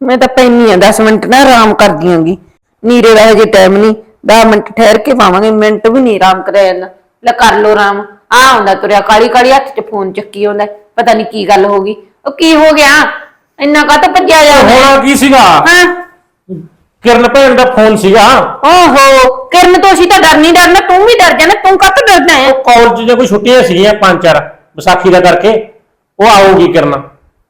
ਮੈਂ ਤਾਂ ਪੈਣੀ ਆ 10 ਮਿੰਟ ਨਾ ਆਰਾਮ ਕਰਦੀ ਆਂਗੀ। ਨੀਰੇ ਦਾ ਹਜੇ ਟਾਈਮ ਨਹੀਂ 10 ਮਿੰਟ ਠਹਿਰ ਕੇ ਪਾਵਾਂਗੇ ਮਿੰਟ ਵੀ ਨਹੀਂ ਆਰਾਮ ਕਰਿਆ ਜਾਂਦਾ। ਲੈ ਕਰ ਲੋ ਆਰਾਮ ਆ ਹੁੰਦਾ ਤੁਰਿਆ ਕਾਲੀ ਕਾਲੀ ਹੱਥ 'ਚ ਫੋਨ ਚੱਕੀ ਆਉਂਦਾ ਪਤਾ ਨਹੀਂ ਕੀ ਗੱਲ ਹੋ ਗਈ। ਉਹ ਕੀ ਹੋ ਗਿਆ? ਇੰਨਾ ਕਾ ਤਾਂ ਭੱਜਿਆ ਜਾਂਦਾ ਹੋਣਾ ਕੀ ਸੀਗਾ? ਹਾਂ। ਕਿਰਨ ਭੈਣ ਦਾ ਫੋਨ ਸੀਗਾ। ਓਹੋ ਕਿਰਨ ਤੋਂ ਅਸੀਂ ਤਾਂ ਡਰ ਨਹੀਂ ਡਰਨਾ ਤੂੰ ਵੀ ਡਰ ਜਾਣਾ ਤੂੰ ਕਾਹਤੋਂ ਡਰਦਾ ਹੈ? ਕਾਲਜ ਦੀਆਂ ਕੋਈ ਛੁੱਟੀਆਂ ਸੀਗੀਆਂ ਪੰਜ ਚਾਰ ਵਿਸਾਖੀ ਦਾ ਕਰਕੇ। ਉਹ ਆਊਗੀ ਕਿਰਨ।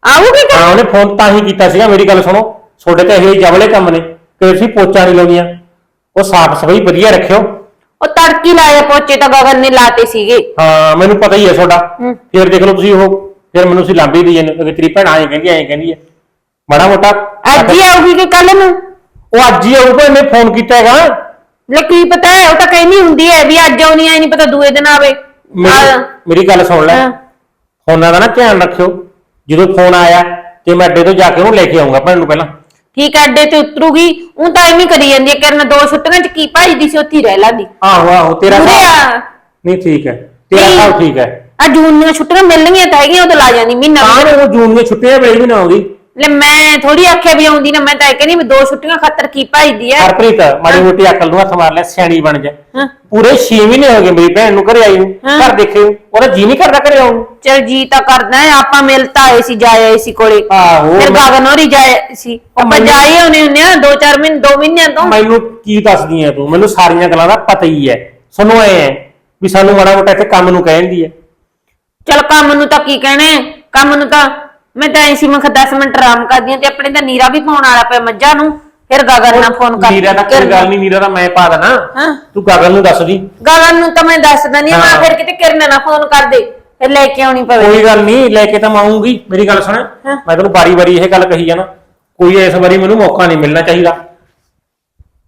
ਆਊਗੀ ਕਿ ਹਾਂ ਉਹਨੇ ਫੋਨ ਤਾਂ ਹੀ ਕੀਤਾ ਸੀਗਾ ਮੇਰੀ ਗੱਲ ਸੁਣੋ। ਤੁਹਾਡੇ ਤੇ ਇਹ ਜਵਲੇ ਕੰਮ ਨੇ ਕਿ ਅਸੀਂ ਪੋਚਾ ਨਹੀਂ ਲਾਉਂਦੀਆਂ। ਉਹ ਸਾਫ਼ ਸਫ਼ਾਈ ਵਧੀਆ ਰੱਖਿਓ। ਉਹ ਤੜਕੀ ਲਾਏ ਪੋਚੇ ਤਾਂ ਗਗਨ ਨੇ ਲਾਤੇ ਸੀਗੇ। ਹਾਂ ਮੈਨੂੰ ਪਤਾ ਹੀ ਹੈ ਤੁਹਾਡਾ। ਹੂੰ। ਫਿਰ ਦੇਖ ਲਓ ਤੁਸੀਂ ਉਹ ਫਿਰ ਮੈਨੂੰ ਤੁਸੀਂ ਲਾਂਬੀ ਦੀ ਜਾਂਦੇ ਕਿ ਤੇਰੀ ਭੈਣ ਐਂ ਕਹਿੰਦੀ ਐਂ ਕਹਿੰਦੀ ਹੈ। ਮਾੜਾ ਮੋਟਾ ਅੱਜ ਹੀ ਆਊਗੀ ਕਿ ਕੱਲ ਨੂੰ? ਉਹ ਅੱਜ ਹੀ ਆਊਗਾ ਇਹਨੇ ਫੋਨ ਕੀਤਾ ਹੈਗਾ। ਲੈ ਕੀ ਪਤਾ ਹੈ ਉਹ ਤਾਂ ਕਹਿੰਦੀ ਹੁੰਦੀ ਹੈ ਵੀ ਅੱਜ ਆਉਣੀ ਆਈ ਨਹੀਂ ਪਤਾ ਦੂਏ ਦਿਨ ਆਵੇ। ਮੇਰੀ ਗੱਲ ਸੁਣ ਲੈ। ਹਾਂ। ਫੋਨਾਂ ਦਾ ਨਾ ਧਿਆਨ ਰੱਖਿਓ। ਜਦੋਂ ਫੋਨ ਆਇਆ ਤੇ ਮੈਂ ਅੱਡੇ ਤੋਂ ਜਾ ਕੇ ਉਹਨੂੰ ਲੈ ਕੇ ਆਉਂਗਾ ਭੈਣ ਨੂੰ ਪਹਿਲਾਂ ਠੀਕ ਹੈ ਅੱਡੇ ਤੇ ਉਤਰੂਗੀ ਉਹ ਤਾਂ ਐਵੇਂ ਕਰੀ ਜਾਂਦੀ ਹੈ ਕਰਨ ਦੋ ਛੁੱਟੀਆਂ ਚ ਕੀ ਭਾਈਦੀ ਸੀ ਉੱਥੇ ਹੀ ਰਹਿ ਲਾਂਦੀ ਆਹੋ ਆਹੋ ਤੇਰਾ ਹਿਸਾਬ- ਆ। ਨਹੀਂ ਠੀਕ ਹੈ ਤੇਰਾ ਨਹੀਂ। ਹਿਸਾਬ ਠੀਕ ਹੈ ਆ ਜੂਨ ਦੀਆਂ ਛੁੱਟੀਆਂ ਮਿਲਣਗੀਆਂ ਤਾਂ ਹੈਗੀਆਂ ਉਹ ਤਾਂ ਲਾ ਜਾਂਦੀ ਮਹੀਨਾ ਤਾਂ ਉਹ ਜੂਨ ਦੀਆਂ ਛੁੱਟੀਆਂ ਵੇਲੇ ਵੀ ਨਾ ਆਉਂਦੀ ਲੈ ਮੈਂ ਥੋੜੀ ਆਖਿਆ ਵੀ ਆਉਂਦੀ ਨਾ ਮੈਂ ਤਾਂ ਇਹ ਕਹਿੰਦੀ ਵੀ ਦੋ ਛੁੱਟੀਆਂ ਖਾਤਰ ਕੀ ਭਾਈਦੀ ਹੈ ਹਰਪ੍ਰੀਤ ਮਾੜੀ ਮੋਟੀ ਅਕਲ ਨੂੰ ਹੱਥ ਮਾਰ ਲੈ ਸਿਆਣੀ ਬਣ ਜਾ। ਹਾਂ। ਪੂਰੇ 6 ਮਹੀਨੇ ਹੋ ਗਏ ਮੇਰੀ ਭੈਣ ਨੂੰ ਘਰੇ ਆਈ ਨੂੰ ਹਾਂ। ਘਰ ਦੇਖੇ ਉਹਦਾ ਜੀ ਨਹੀਂ ਕਰਦਾ ਘਰੇ ਆਉਣ ਨੂੰ। ਚਲ ਜੀ ਤਾਂ ਕਰਦਾ ਹੈ ਆਪਾਂ ਮਿਲ ਤਾਂ ਆਏ ਸੀ ਜਾ ਆਏ ਸੀ ਕੋਲੇ। ਆਹੋ ਫਿਰ ਮੈਂ- ਗਗਨ ਹੋਰੀ ਜਾਏ ਸੀ। ਆਪਾਂ ਮੈਨੂੰ- ਜਾਏ ਹੋਣੇ ਹੁੰਨੇ ਆ ਦੋ ਚਾਰ ਮਹੀਨੇ ਦੋ ਮਹੀਨਿਆਂ ਤੋਂ। ਮੈਨੂੰ ਕੀ ਦੱਸਦੀ ਐ ਤੂੰ? ਮੈਨੂੰ ਸਾਰੀਆਂ ਗੱਲਾਂ ਦਾ ਪਤਾ ਹੀ ਹੈ ਸਾਨੂੰ ਐ ਵੀ ਸਾਨੂੰ ਮਾੜਾ ਮੋਟਾ ਇੱਥੇ ਕੰਮ ਨੂੰ ਕਹਿੰਦੀ ਐ। ਚਲ ਕੰਮ ਨੂੰ ਤਾਂ ਕੀ ਕਹਿਣਾ ਹੈ? ਕੰਮ ਨੂੰ ਤਾਂ ਮੈਂ ਤਾਂ ਐਸੀ ਮੈਂ 10 ਮਿੰਟ ਆਰਾਮ ਕਰਦੀ ਹਾਂ ਤੇ ਆਪਣੇ ਤਾਂ ਨੀਰਾ ਵੀ ਪਾਉਣ ਵਾਲਾ ਪਿਆ ਮੱਝਾਂ ਨੂੰ। ਫਿਰ ਗਗਨ ਨਾਲ ਫੋਨ ਕਰ ਨੀਰਾ ਦਾ ਕੋਈ ਗੱਲ ਨਹੀਂ ਨੀਰਾ ਦਾ ਮੈਂ ਪਾ ਦੇਣਾ। ਹਾਂ। ਤੂੰ ਗਗਨ ਨੂੰ ਦੱਸ ਦੀ ਗਗਨ ਨੂੰ ਤਾਂ ਮੈਂ ਦੱਸ ਹਾਂ ਹਾਂ। ਫਿਰ ਕਿਤੇ ਕਿਰਨ ਨਾਲ ਫੋਨ ਕਰ ਦੇ ਫਿਰ ਲੈ ਕੇ ਆਉਣੀ ਪਵੇ। ਕੋਈ ਗੱਲ ਨਹੀਂ ਲੈ ਕੇ ਤਾਂ ਮੈਂ ਆਉਂਗੀ ਮੇਰੀ ਗੱਲ ਸੁਣ। ਮੈਂ ਤੈਨੂੰ ਬਾਰੀ ਬਾਰੀ ਇਹ ਗੱਲ ਕਹੀ ਜਾਣਾ ਕੋਈ ਇਸ ਵਾਰੀ ਮੈਨੂੰ ਮੌਕਾ ਨਹੀਂ ਮਿਲਣਾ ਚਾਹੀਦਾ।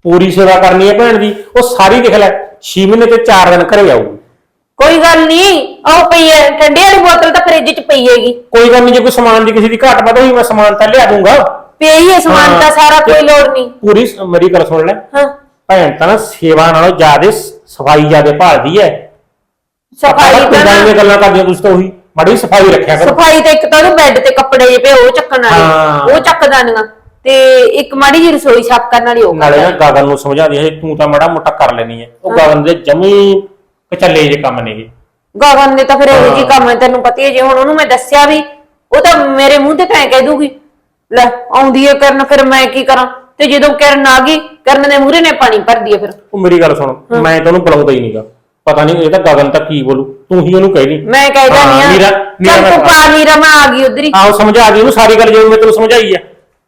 ਪੂਰੀ ਸੇਵਾ ਕਰਨੀ ਹੈ ਭੈਣ ਦੀ ਉਹ ਸਾਰੀ ਦੇਖ ਲੈ 6 ਮਹੀਨੇ ਤੇ 4 ਦਿਨ ਘਰੇ ਆਊਗੀ ਕੋਈ ਗੱਲ ਨਹੀਂ ਉਹ ਪਈ ਹੈ ਠੰਡੇ ਵਾਲੀ ਬੋਤਲ ਤਾਂ ਫ੍ਰਿਜ 'ਚ ਪਈ ਹੈਗੀ। ਕੋਈ ਗੱਲ ਨਹੀਂ ਜੇ ਕੋਈ ਸਮਾਨ ਦੀ ਕਿਸੇ ਦੀ ਘਾਟ ਵੱਧ ਹੋਈ ਮੈਂ ਸਮਾਨ ਤਾਂ ਲਿਆ ਦੂੰਗਾ। ਪਈ ਹੈ ਸਮਾਨ। ਤਾਂ ਸਾਰਾ ਕੋਈ ਲੋੜ ਨਹੀਂ ਪੂਰੀ ਸ- ਮੇਰੀ ਗੱਲ ਸੁਣ ਲੈ। ਹਾਂ। ਭੈਣ ਤਾਂ ਨਾ ਸੇਵਾ ਨਾਲੋਂ ਜ਼ਿਆਦਾ ਸਫ਼ਾਈ ਜ਼ਿਆਦਾ ਭਾਲਦੀ ਹੈ ਸਫ਼ਾਈ ਤਾਂ ਪਿੰਡਾਂ ਦੀਆਂ ਨਾ- ਗੱਲਾਂ ਕਰਦੀਆਂ ਤੁਸੀਂ ਤਾਂ ਉਹੀ ਮਾੜੀ ਸਫ਼ਾਈ ਰੱਖਿਆ ਕਰੋ। ਸਫ਼ਾਈ ਤੇ ਇੱਕ ਤਾਂ ਉਹਦੇ ਬੈੱਡ ਤੇ ਕੱਪੜੇ ਜਿਹੇ ਪਏ ਉਹ ਚੱਕਣ ਹਾਂ। ਵਾਲੇ ਉਹ ਚੱਕ ਦਾਨੀਆਂ ਤੇ ਇੱਕ ਮਾੜੀ ਜਿਹੀ ਰਸੋਈ ਸਾਫ਼ ਕਰਨ ਵਾਲੀ ਉਹ ਨਾਲੇ ਨਾ ਗਗਨ ਨੂੰ ਸਮਝਾ ਦੇ ਤੂੰ ਤਾਂ ਮਾੜਾ ਮੋਟਾ ਕਰ ਲੈਣੀ ਹੈ ਉਹ ਗਗਨ ਦੇ ਜਮੀ ਕਚੱਲੇ ਜੇ ਕੰਮ ਨੇਗੇ ਗਗਨ ਨੇ ਤਾਂ ਫਿਰ ਇਹੋ ਜੀ। ਕੰਮ ਹੈ ਤੈਨੂੰ ਪਤਾ ਹੀ ਹੈ ਜੇ ਹੁਣ ਉਹਨੂੰ ਮੈਂ ਦੱਸਿਆ ਵੀ ਉਹ ਤਾਂ ਮੇਰੇ ਮੂੰਹ ਤੇ ਤਾਂ ਐਂ ਕਹਿ ਦੂਗੀ ਲੈ ਆਉਂਦੀ ਹੈ ਕਰਨ ਫਿਰ ਮੈਂ ਕੀ ਕਰਾਂ? ਤੇ ਜਦੋਂ ਕਰਨ ਆ ਗਈ ਕਰਨ ਦੇ ਮੂਹਰੇ ਨੇ ਪਾਣੀ ਭਰਦੀ ਹੈ ਫਿਰ। ਉਹ ਮੇਰੀ ਗੱਲ ਸੁਣ ਮੈਂ ਤੈਨੂੰ ਬੁਲਾਉਂਦਾ ਹੀ ਨਹੀਂਗਾ। ਪਤਾ ਨਹੀਂ ਇਹ ਤਾਂ ਗਗਨ ਤਾਂ ਕੀ ਬੋਲੂ ਤੂੰ ਹੀ ਉਹਨੂੰ ਕਹਿ ਦੀ। ਮੈਂ ਕਹਿ ਹਾਂ, ਜਾਨੀ ਆ। ਨੀਰਾ- ਚੱਲ ਤੂੰ ਪਾ ਨੀਰਾ ਮੈਂ ਆ ਗਈ ਉਧਰ ਹੀ। ਆਹੋ ਸਮਝਾ ਦੀ ਉਹਨੂੰ ਸਾਰੀ ਗੱਲ ਜਿਵੇਂ ਮੈਂ ਤੈਨੂੰ ਸਮਝਾਈ ਆ।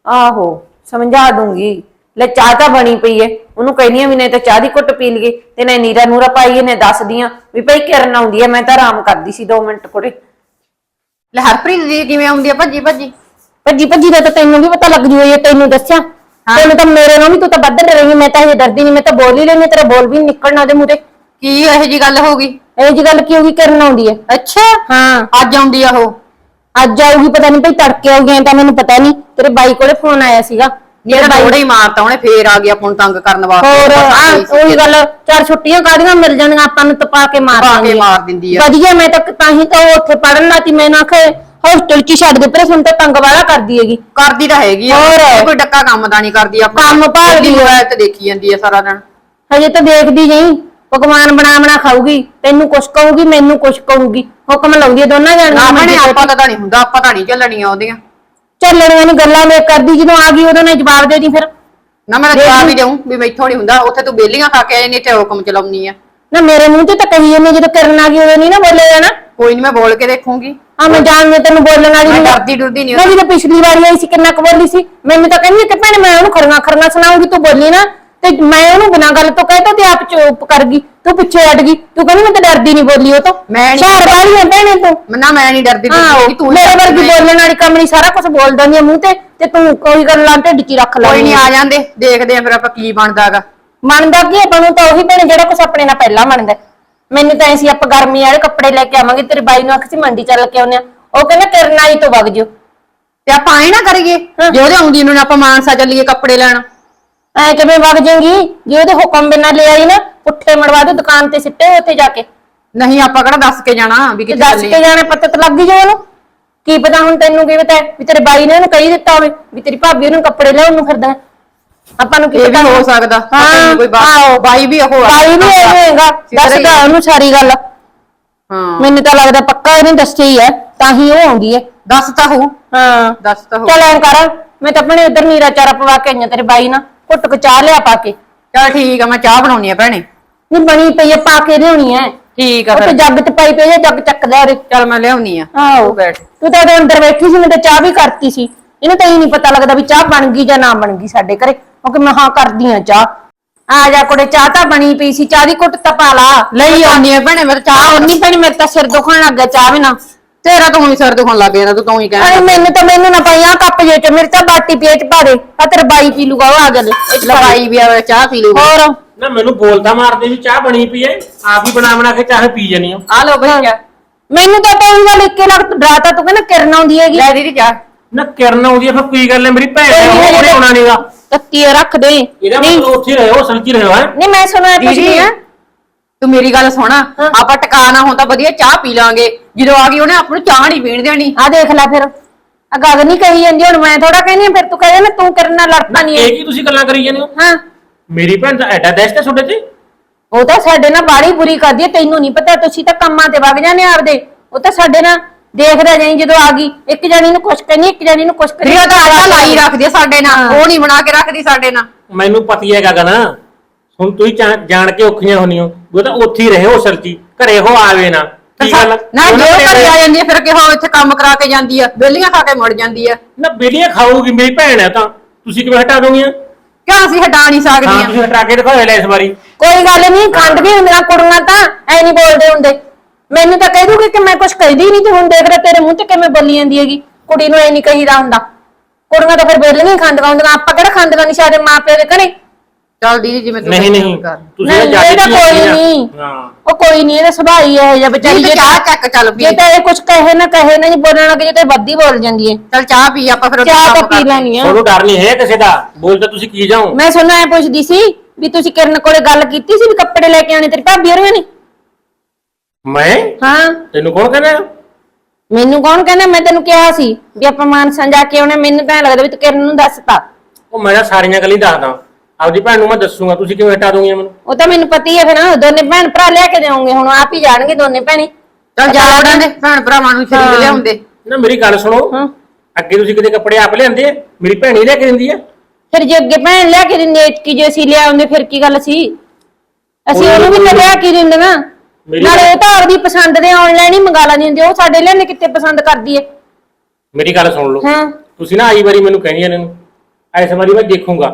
ਆਹੋ ਸਮਝਾ ਦੂੰਗੀ। ਲੈ ਚਾਹ ਤਾਂ ਬਣੀ ਪਈ ਏ। ਉਹਨੂੰ ਕਹਿੰਦੀ ਆ ਵੀ ਨਹੀਂ ਤਾਂ ਚਾਹ ਦੀ ਘੁੱਟ ਪੀ ਲਈਏ ਤੇ ਨਹੀਂ ਨੀਰਾ ਨੂਰਾ ਪਾਈਏ ਨੇ ਦੱਸਦੀਆਂ ਵੀ ਭਾਈ ਕਿਰਨ ਆਉਂਦੀ ਆ ਮੈਂ ਤਾਂ ਆਰਾਮ ਕਰਦੀ ਸੀ 2 ਮਿੰਟ ਕੋਲੇ। ਲੈ ਹਰਪ੍ਰੀਤ ਦੀ ਕਿਵੇਂ ਆਉਂਦੀ ਆ ਭੱਜੀ ਭੱਜੀ? ਭੱਜੀ ਭੱਜੀ ਦਾ ਤਾਂ ਤੈਨੂੰ ਵੀ ਪਤਾ ਲੱਗ ਜੂ ਇਹ ਤੈਨੂੰ ਦੱਸਿਆ। ਤੈਨੂੰ ਤਾਂ ਮੇਰੇ ਨਾਲ ਵੀ ਤੂੰ ਤਾਂ ਵੱਧ ਡਰੇਂਗੀ ਮੈਂ ਤਾਂ ਇਹ ਡਰਦੀ ਨਹੀਂ ਮੈਂ ਤਾਂ ਬੋਲ ਹੀ ਲੈਣੀ ਤੇਰਾ ਬੋਲ ਵੀ ਨੀ ਨਿਕਲਣਾ ਉਹਦੇ ਮੂਹਰੇ ਕੀ ਇਹੋ ਜੀ ਗੱਲ ਹੋ ਗਈ? ਇਹ ਜੀ ਗੱਲ ਕੀ ਹੋਗੀ ਕਰਨ ਆਉਂਦੀ ਹੈ ਅੱਛਾ। ਹਾਂ। ਅੱਜ ਆਉਂਦੀ ਆ ਉਹ? ਅੱਜ ਆਊਗੀ ਪਤਾ ਨਹੀਂ ਭਾਈ ਤੜਕੇ ਆਉਗੀ ਤਾਂ ਮੈਨੂੰ ਪਤਾ ਨਹੀਂ ਤੇਰੇ ਬਾਈ ਕੋਲੇ ਫੋਨ ਆਇਆ ਸੀਗਾ। ਜਿਹੜਾ ਥੋੜਾ ਹੀ ਮਾਰਤਾ ਉਹਨੇ ਫੇਰ ਆ ਗਿਆ ਹੁਣ ਤੰਗ ਕਰਨ ਵਾਸਤੇ। ਹੋਰ ਆਹੀ। ਉਹੀ ਗੱਲ ਚਾਰ ਛੁੱਟੀਆਂ ਕਾੜੀਆਂ ਮਿਲ ਜਾਣਗੀਆਂ ਆਪਾਂ ਨੂੰ ਤਪਾ ਕੇ ਮਾਰ ਪਾ ਕੇ ਦਾਂਗੇ ਮਾਰ ਦਿੰਦੀ ਆ। ਵਧੀਆ ਮੈਂ ਤਾਂ ਤਾਂ ਹੀ ਤਾਂ ਉਹ ਉੱਥੇ ਪੜਨ ਲਾਤੀ ਮੈਂ ਨਾ ਕਿ ਹੋਸਟਲ ਚ ਹੀ ਛੱਡ ਦੇ ਪਰ ਸੁਣ ਤੇ ਤੰਗ ਵਾਲਾ ਕਰਦੀ ਹੈਗੀ। ਕਰਦੀ ਤਾਂ ਹੈਗੀ ਆ ਹੋਰ। ਇਹ ਕੋਈ ਡੱਕਾ ਕੰਮ ਦਾ ਨਹੀਂ ਕਰਦੀ ਆਪਣਾ। ਕੰਮ ਭਾਲਦੀ ਆ। ਮੋਬਾਈਲ ਤੇ ਦੇਖੀ ਜਾਂਦੀ ਆ ਸਾਰਾ ਦਿਨ। ਹਜੇ ਤਾਂ ਦੇਖਦੀ ਨਹੀਂ ਪਕਵਾਨ ਬਣਾ ਬਣਾ ਖਾਊਗੀ ਤੈਨੂੰ ਕੁਛ ਕਹੂਗੀ ਮੈਨੂੰ ਕੁਛ ਕਹੂਗੀ ਹੁਕਮ ਲਾਉਂਦੀ ਆ ਦੋਨਾਂ ਨਾ ਜਾਣੀਆਂ ਭੈਣੇ ਆਪਾਂ ਤਾਂ ਨਹੀਂ ਹੁੰਦਾ ਆਪਾਂ ਤਾਂ ਨਹੀਂ ਚੱਲਣੀਆਂ ਉਹਦੀਆਂ। ਚੱਲਣੀਆਂ ਨਹੀਂ ਗੱਲਾਂ ਲੈ ਕਰਦੀ ਜਦੋਂ ਆ ਗਈ ਉਦੋਂ ਨੇ ਜਵਾਬ ਦੇ ਦੀ ਫਿਰ। ਨਾ ਮੈਂ ਜਵਾਬ। ਹੀ ਦੇਉਂ ਵੀ ਮੈਥੋਂ ਨਹੀਂ ਹੁੰਦਾ ਉੱਥੇ ਤੂੰ ਬੇਲੀਆਂ ਖਾ ਕੇ ਆਈ ਨਹੀਂ ਤੇ ਹੁਕਮ ਚਲਾਉਣੀ ਆ। ਨਾ ਮੇਰੇ ਮੂੰਹ ਤੇ ਤਾਂ ਕਹੀ ਜਾਂਦੀ ਜਦੋਂ ਕਰਨ ਆ ਗਈ ਉਦੋਂ ਨਹੀਂ ਨਾ ਬੋਲੇ ਜਾਣਾ। ਕੋਈ ਨਹੀਂ ਮੈਂ ਬੋਲ ਕੇ ਦੇਖੂੰਗੀ। ਆ ਮੈਂ ਜਾਣਦੀ ਤੈਨੂੰ ਬੋਲਣ ਵਾਲੀ ਮੈਂ ਨਹੀਂ ਡਰਦੀ ਡੁਰਦੀ ਨਹੀਂ ਮੈਂ ਜਦੋਂ ਪਿਛਲੀ ਵਾਰੀ ਆਈ ਸੀ ਕਿੰਨਾ ਕੁ ਬੋਲੀ ਸੀ। ਮੈਨੂੰ ਤਾਂ ਕਹਿੰਦੀ ਕਿ ਭੈਣੇ ਮੈਂ ਉਹਨੂੰ ਖਰਨਾ ਖਰਨਾ ਸੁਣਾਉਂਗੀ ਤੂੰ ਬੋਲੀ ਨਾ। ਤੇ ਮੈਂ ਉਹਨੂੰ ਬਿਨਾਂ ਗੱਲ ਤੋਂ ਕਹਿਤਾ ਤੇ ਆਪ ਚੁੱਪ ਕਰ ਗਈ ਤੂੰ ਪਿੱਛੇ ਹਟ ਗਈ ਤੂੰ ਕਹਿੰਦੀ ਮੈਂ ਤਾਂ ਡਰਦੀ ਨਹੀਂ ਬੋਲੀ ਉਹ ਤੋਂ। ਮੈਂ ਨੀ- ਸ਼ਹਿਰ ਵਾਲੀ ਹੈ ਭੈਣੇ ਤੂੰ। ਨਾ ਮੈਂ ਨਹੀਂ ਡਰਦੀ ਹਾਂ ਤੂੰ ਹੀ ਮੇਰੇ ਵਰਗੀ ਬੋਲਣ ਵਾਲੀ ਕੰਮ ਨਹੀਂ ਸਾਰਾ ਕੁਝ ਬੋਲ ਦਿੰਦੀ ਆ ਮੂੰਹ ਤੇ ਤੇ ਤੂੰ ਕੋਈ ਗੱਲਾਂ ਢਿੱਡ 'ਚ ਹੀ ਰੱਖ ਲੈ ਕੋਈ ਨਹੀਂ ਆ। ਜਾਂਦੇ ਦੇਖਦੇ ਆ ਫਿਰ ਆਪਾਂ ਕੀ ਬਣਦਾਗਾ ਮੰਨਦਾ ਕੀ ਆਪਾਂ ਨੂੰ ਤਾਂ ਉਹੀ ਭੈਣੇ ਜਿਹੜਾ ਕੁਝ ਆਪਣੇ ਨਾਲ ਪਹਿਲਾਂ ਮੰਨਦਾ ਮੈਨੂੰ ਤਾਂ ਐਸੀ ਆਪਾਂ ਗਰਮੀ ਵਾਲੇ ਕੱਪੜੇ ਲੈ ਕੇ ਆਵਾਂਗੇ ਤੇਰੇ ਬਾਈ ਨੂੰ ਆਖ ਸੀ ਮੰਡੀ ਚੱਲ ਕੇ ਆਉਨੇ ਆ। ਉਹ ਕਹਿੰਦਾ ਕਿਰਨਾ ਹੀ ਤੋਂ ਵਗ ਜਿਓ। ਤੇ ਆਪਾਂ ਐ ਨਾ ਕਰੀਏ ਜੇ ਉਹਦੇ ਆਉਂਦੀ ਨੂੰ ਆਪਾਂ ਮਾਨਸਾ ਚੱਲੀਏ ਕੱਪੜੇ ਲੈਣ। ਐ ਕਿਵੇਂ ਵਗ ਜਾਏਗੀ? ਜੇ ਉਹਦੇ ਹੁਕਮ ਬਿਨਾਂ ਲੈ ਆਈ ਨਾ ਪੁੱਠੇ ਮੜਵਾ ਦੇ ਦੁਕਾਨ ਤੇ ਸਿੱਟੇ ਉੱਥੇ ਜਾ ਕੇ। ਨਹੀਂ ਆਪਾਂ ਕਿਹੜਾ ਦੱਸ ਕੇ ਜਾਣਾ ਵੀ ਤੇ ਕਿੱਥੇ ਦੱਸ ਚੱਲੀ ਕੇ ਜਾਣੇ ਪਤਾ ਤਾਂ ਲੱਗ ਹੀ ਜਾ ਉਹਨੂੰ। ਕੀ ਪਤਾ ਹੁਣ ਤੈਨੂੰ ਕੀ ਪਤਾ ਹੈ ਵੀ ਤੇਰੇ ਬਾਈ ਨੇ ਉਹਨੂੰ ਕਹੀ ਦਿੱਤਾ ਹੋਵੇ ਵੀ ਤੇਰੀ ਭਾਬੀ ਉਹਨੂੰ ਕੱਪੜੇ ਲਿਆਉਣ ਨੂੰ ਫਿਰਦਾ ਹੈ। ਆਪਾਂ ਨੂੰ ਕੀ ਇਹ ਵੀ ਪਤਾ ਹੋ ਸਕਦਾ। ਹਾਂ ਨੀ ਕੋਈ ਆਹੋ। ਬਾਈ ਬਾਈ ਵੀ ਉਹ ਆ। ਬਾਈ ਵੀ ਐਵੇਂ ਹੈਗਾ। ਦੱਸਦਾ ਉਹਨੂੰ ਸਾਰੀ ਗੱਲ। ਹਾਂ। ਮੈਨੂੰ ਤਾਂ ਲੱਗਦਾ ਪੱਕਾ ਇਹਨੇ ਦੱਸਿਆ ਹੀ ਹੈ ਤਾਂ ਹੀ ਉਹ ਆਉਂਦੀ ਹੈ। ਦੱਸ ਤਾਂ ਹੂ ਹਾਂ। ਦੱਸ ਤਾਂ ਹੂ ਚੱਲ ਐਂ ਕਰ ਮੈਂ ਤਾਂ ਆਪਣੇ ਉਧਰ ਨੀਰਾ ਚਾਰਾ ਪਵਾ ਕੇ ਆਈਆਂ ਤੇਰੇ ਬਾਈ ਨਾਲ। ਘੁੱਟ ਕੇ ਚਾਹ ਲਿਆ ਪਾ ਕੇ। ਚਲ ਠੀਕ ਆ ਮੈਂ ਚਾਹ ਬਣਾਉਣੀ ਆ ਭੈਣੇ। ਨਹੀਂ ਬਣੀ ਪਈ ਆ ਪਾ ਕੇ ਲਿਆਉਣੀ ਹੈ ਠੀਕ ਆ ਉਹ ਤੇ ਫਿਰ। ਜੱਗ ਚ ਪਾਈ ਪਈ ਹੈ ਜੱਗ ਚੱਕਦਾ ਉਰੇ। ਚਲ ਮੈਂ ਲਿਆਉਣੀ ਆ। ਆਹੋ। ਬੈਠ। ਤੂੰ ਤਾਂ ਉਦੋਂ ਅੰਦਰ ਬੈਠੀ ਸੀ ਮੈਂ ਤਾਂ ਚਾਹ ਵੀ ਕਰਤੀ ਸੀ। ਇਹਨੂੰ ਤਾਂ ਹੀ ਨਹੀਂ ਪਤਾ ਲੱਗਦਾ ਵੀ ਚਾਹ ਬਣ ਗਈ ਜਾਂ ਨਾ ਬਣ ਗਈ ਸਾਡੇ ਘਰੇ। ਕਿਉਂਕਿ ਮੈਂ ਹਾਂ ਕਰਦੀ ਆ ਚਾਹ। ਆ ਜਾ ਕੁੜੇ ਚਾਹ ਤਾਂ ਬਣੀ ਪਈ ਸੀ ਚਾਹ ਦੀ ਘੁੱਟ ਤਾਂ ਪਾ ਲਾ। ਲਈ ਆਉਣੀ ਆ ਭੈਣੇ ਮੈਂ ਤਾਂ ਚਾਹ ਨਹੀਂ ਪੈਣੀ ਮੇਰੇ ਤਾਂ ਸਿਰ ਦੁਖਣ ਲੱਗ ਗਿਆ ਚਾਹ ਬਿਨਾ। ਤੇਰਾ ਤਾਂ ਹੁਣ ਸਿਰ ਦੁਖਣ ਲੱਗ ਜਾਣਾ ਤੂੰ ਤਾਂ ਹੀ ਅਰੇ ਮੈਨੂੰ ਤਾਂ ਮੈਨੂੰ ਨਾ ਪਈਆ ਕੱਪ ਜੇ ਚ ਮੇਰੇ ਤਾਂ ਬਾਟੀ ਪੇਚ ਪਾ ਦੇ ਆ ਤੇਰੇ ਬਾਈ ਪੀ ਲੂਗਾ ਉਹ ਆ ਗਿਆ ਲੈ। ਇਹ ਚ ਪਾ ਦੇ। ਲਗਾਈ ਵੀ ਆ ਚਾਹ ਪੀ ਲੂ ਹੋਰ? ਨਾ ਮੈਨੂੰ ਬੋਲਦਾ ਮਾਰਦੇ ਵੀ ਚਾਹ ਬਣੀ ਪਈ ਐ। ਆਪ ਹੀ ਬਣਾ ਬਣਾ ਕੇ ਚਾਹ ਪੀ ਜਾਨੀ ਹੋ ਆ ਲੋ ਭਈਆ ਮੈਨੂੰ ਤਾਂ ਤੇਰੀ ਗੱਲ ਇੱਕੇ ਲੱਗ ਡਰਾਤਾ ਤੂੰ ਕਹਿੰਦਾ ਕਿਰਨ ਆਉਂਦੀ ਹੈਗੀ। ਲੈ ਦੀਦੀ ਚਾਹ। ਨਾ ਕਿਰਨ ਆਉਂਦੀ ਐ ਫਿਰ ਕੀ ਗੱਲ ਐ ਮੇਰੀ ਭੈਣ ਐ ਨੀ, ਉਹਨੇ ਆਉਣਾ ਨਹੀਂਗਾ ਤੱਤੀ ਰੱਖ ਦੇ। ਇਹਦਾ ਨਹੀਂ। ਮਤਲਬ ਉੱਥੇ ਹੀ ਰਹੇ ਹੋ ਸਲਚੀ ਰਹੇ ਹੋ? ਨਹੀਂ ਮੈਂ ਸੁਣਿਆ ਦੀਦੀ ਨਹੀਂ ਆ। ਤੂੰ ਮੇਰੀ ਗੱਲ ਸੁਣ। ਹਾਂ। ਆਪਾਂ ਟਿਕਾਣਾ ਹੁਣ ਤਾਂ ਵਧੀਆ ਚਾਹ ਪੀ ਲਾਂਗੇ। ਜਦੋਂ ਆ ਗਈ ਉਹਨੇ ਆਪ ਨੂੰ ਚਾਹ ਨਹੀਂ ਪੀਣ ਦੇਣੀ। ਆ ਦੇਖ ਲੈ ਫਿਰ। ਆ ਗੱਲ ਨਹੀਂ ਕਹੀ ਜਾਂਦੀ ਹੁਣ ਮੈਂ ਥੋੜਾ ਕਹਿੰਦੀ ਆ ਫਿਰ ਤੂੰ ਕਹਿੰਦਾ ਨਾ ਤੂੰ ਕਿਰਨ ਨਾਲ ਲੜਦਾ ਨਹੀਂ ਇਹ ਕੀ ਤੁਸੀਂ ਗੱਲਾਂ ਕਰੀ ਜਾਂਦੇ ਹੋ? ਹਾਂ। ਮੇਰੀ ਭੈਣ ਤਾਂ ਐਡਾ ਦਹਿਸ਼ਤ ਹੈ ਤੁਹਾਡੇ ਤੇ? ਉਹ ਤਾਂ ਸਾਡੇ ਨਾਲ ਬਾੜੀ ਬੁਰੀ ਕਰਦੀ ਹੈ ਤੈਨੂੰ ਨਹੀਂ ਪਤਾ ਤੁਸੀਂ ਤਾਂ ਕੰਮਾਂ ਤੇ ਵਗ ਜਾਂਦੇ ਆਪਦੇ। ਉਹ ਤਾਂ ਸਾਡੇ ਨਾਲ ਦੇਖਦਾ ਜਾਈ ਜਦੋਂ ਆ ਗਈ ਇੱਕ ਜਾਨੀ ਨੂੰ ਕੁਛ ਕਹਿੰਦੀ ਇੱਕ ਜਾਨੀ ਨੂੰ ਕੁਛ ਫਿਰ ਉਹ ਤਾਂ ਆਟਾ ਲਾਈ ਰੱਖਦੀ ਆ ਸਾਡੇ ਨਾਲ। ਹਾਂ। ਉਹ ਨਹੀਂ ਬਣਾ ਕੇ ਰੱਖਦੀ ਸਾਡੇ ਨਾਲ। ਮੈਨੂੰ ਪਤੀ ਹੈ ਗਗਨ। ਹੁਣ ਤੁਸੀਂ ਜਾਣ- ਜਾਣ ਕੇ ਔਖੀਆਂ ਹੁੰਨੀਓ ਉਹ ਤਾਂ ਉੱਥੇ ਹੀ ਰਹੇ ਹੋ ਸਲਚੀ ਘਰੇ ਹੋ ਆਵੇ ਨਾ। ਕੀ ਗੱਲ ਨਾ ਜੋ ਘਰੇ ਆ ਜਾਂਦੀ ਆ ਫਿਰ ਕਿਹੋ ਇੱਥੇ ਕੰਮ ਕਰਾ ਕੇ ਜਾਂਦੀ ਆ? ਬੇਲੀਆਂ ਖਾ ਕੇ ਮੁੜ ਜਾਂਦੀ ਆ। ਨਾ ਬੇਲੀਆਂ ਖਾਊਗੀ ਮੇਰੀ ਭੈਣ ਹੈ ਤਾਂ। ਤੁਸੀਂ ਕਿਵੇਂ ਹਟਾ ਦੋਗੀਆਂ? ਕਿਉਂ ਅਸੀਂ ਹਟਾ ਨਹੀਂ ਹਾਂ ਸਕਦੀਆਂ? ਤੁਸੀਂ ਹਟਾ ਕੇ ਦਿਖਾਓ ਲੈ ਇਸ ਵਾਰੀ। ਕੋਈ ਗੱਲ ਨਹੀਂ ਖੰਡ ਵੀ ਹੁੰਦੀਆਂ ਕੁੜੀਆਂ ਤਾਂ ਐ ਨਹੀਂ ਬੋਲਦੇ ਹੁੰਦੇ। ਮੈਨੂੰ ਤਾਂ ਕਹਿ ਦੂਗੀ ਕਿ ਮੈਂ ਕੁਛ ਕਹਿੰਦੀ ਨਹੀਂ ਤੇ ਹੁਣ ਦੇਖ ਰਿਹਾ ਤੇਰੇ ਮੂੰਹ ਤੇ ਕਿਵੇਂ ਬੋਲੀ ਜਾਂਦੀ ਹੈਗੀ? ਕੁੜੀ ਨੂੰ ਐ ਨਹੀਂ ਕਹੀਦਾ ਹੁੰਦਾ। ਕੁੜੀਆਂ ਤਾਂ ਫਿਰ ਬੇਲੀਆਂ ਖਾਂਦੀਆਂ ਹੁੰਦੀਆਂ ਆਪਾਂ ਕਿਹੜਾ ਖਾਂਦੀਆਂ ਨਹੀਂ ਸਾਡੇ ਮਾਪਿਓ ਦੇ ਘਰੇ? ਚੱਲ ਦੀਦੀ ਜਿਵੇਂ ਤੂੰ ਨਹੀਂ ਨਹੀਂ ਕਰ। ਤੁਸੀਂ ਨਹੀਂ, ਜਾ ਇਹਦਾ ਕੇ ਕੋਈ ਨਹੀਂ। ਹਾਂ। ਉਹ ਕੋਈ ਨਹੀਂ ਇਹਦਾ ਸੁਭਾਅ ਹੀ ਹੈ ਜਾਂ ਵਿਚਾਰੀ ਜੇ ਚਾਹ ਚੱਕ ਚੱਲ ਪੀ। ਜੇ ਤਾਂ ਇਹ ਕੁਛ ਕਹੇ ਨਾ ਕਹੇ ਨਾ ਜੀ ਬੋਲਣ ਲੱਗੇ ਜੇ ਤੇ ਵੱਧੀ ਬੋਲ ਜਾਂਦੀ ਹੈ। ਚੱਲ ਚਾਹ ਪੀ ਆਪਾਂ ਫਿਰ ਚਾਹ ਤਾਂ ਪੀ। ਲੈਣੀ ਆ। ਤੁਹਾਨੂੰ ਡਰ ਨਹੀਂ ਹੈ ਕਿਸੇ ਦਾ? ਬੋਲ ਤਾਂ ਤੁਸੀਂ ਕੀ ਜਾਓ? ਮੈਂ ਸੁਣਿਆ ਐ ਪੁੱਛਦੀ ਸੀ ਵੀ ਤੁਸੀਂ ਕਿਰਨ ਕੋਲੇ ਗੱਲ ਕੀਤੀ ਸੀ ਵੀ ਕੱਪੜੇ ਲੈ ਕੇ ਆਣੇ ਤੇਰੀ ਭਾਬੀ ਹੋਰਾਂ ਨੇ? ਮੈਂ? ਹਾਂ। ਤੈਨੂੰ ਕੌਣ ਕਹਿੰਦਾ? ਮੈਨੂੰ ਕੌਣ ਕਹਿੰਦਾ? ਮੈਂ ਤੈਨੂੰ ਕਿਹਾ ਸੀ ਵੀ ਆਪਾਂ ਮਾਨਸਾ ਜਾ ਕੇ ਆਉਣੇ। ਮੈਨੂੰ ਤਾਂ ਐਂ ਲੱਗਦਾ ਵੀ ਤੂੰ ਕਿਰਨ ਨੂੰ ਦੱਸਤਾ। ਉਹ ਮੈਂ ਤਾਂ ਸਾਰੀਆਂ ਗੱਲਾਂ ਹੀ ਦੱਸਦਾ। ਆਪਦੀ ਭੈਣ ਨੂੰ ਮੈਂ ਦੱਸੂਗਾ ਤੁਸੀਂ ਕਿਵੇਂ ਹਟਾ ਦੋਗੀਆਂ ਮੈਨੂੰ? ਉਹ ਤਾਂ ਮੈਨੂੰ ਪਤਾ ਹੀ ਹੈ ਫਿਰ ਦੋਨੇ ਭੈਣ ਭਰਾ ਲਿਆ ਕੇ ਦੇਵੋਗੇ ਹੁਣ ਆਪ ਹੀ ਜਾਣਗੇ ਦੋਨੇ ਭੈਣੇ। ਚੱਲ ਜਾ ਉਹਨਾਂ ਦੇ ਭੈਣ ਭਰਾਵਾਂ ਨੂੰ ਖਰੀਦ ਲਿਆਉਂਦੇ। ਨਾ ਮੇਰੀ ਗੱਲ ਸੁਣੋ। ਹਾਂ। ਅੱਗੇ ਤੁਸੀਂ ਕਿਤੇ ਕੱਪੜੇ ਆਪ ਲਿਆਂਦੇ ਆ? ਮੇਰੀ ਭੈਣ ਹੀ ਲੈ ਕੇ ਦਿੰਦੀ ਆ? ਫਿਰ ਜੇ ਅੱਗੇ ਭੈਣ ਲਿਆ ਕੇ ਦਿੰਦੇ ਕੀ ਜੇ ਅਸੀਂ ਲਿਆਉਂਦੇ ਫਿਰ ਕੀ ਗੱਲ ਸੀ? ਅਸੀਂ ਉਹਨੂੰ ਵੀ ਤਾਂ ਲਿਆ ਕੇ ਦਿੰਦੀਆਂ ਮੇਰੀ ਨਾਲੇ ਉਹ ਤਾਂ ਆਪਦੀ ਪਸੰਦ ਦੇ ਆਨਲਾਈਨ ਹੀ ਮੰਗਾ ਲੈਂਦੀ ਹੁੰਦੀ ਉਹ ਸਾਡੇ ਲੈਣੇ ਕਿੱਥੇ ਪਸੰਦ ਕਰਦੀ ਹੈ ਮੇਰੀ ਗੱਲ ਸੁਣ ਲਓ। ਹਾਂ। ਤੁਸੀਂ ਨਾ ਆਈ ਵਾਰੀ ਮੈਨੂੰ ਕਹਿੰਦੀਆਂ ਨੇ ਨੂੰ ਇਸ ਵਾਰੀ ਮੈਂ ਦੇਖੂੰਗਾ।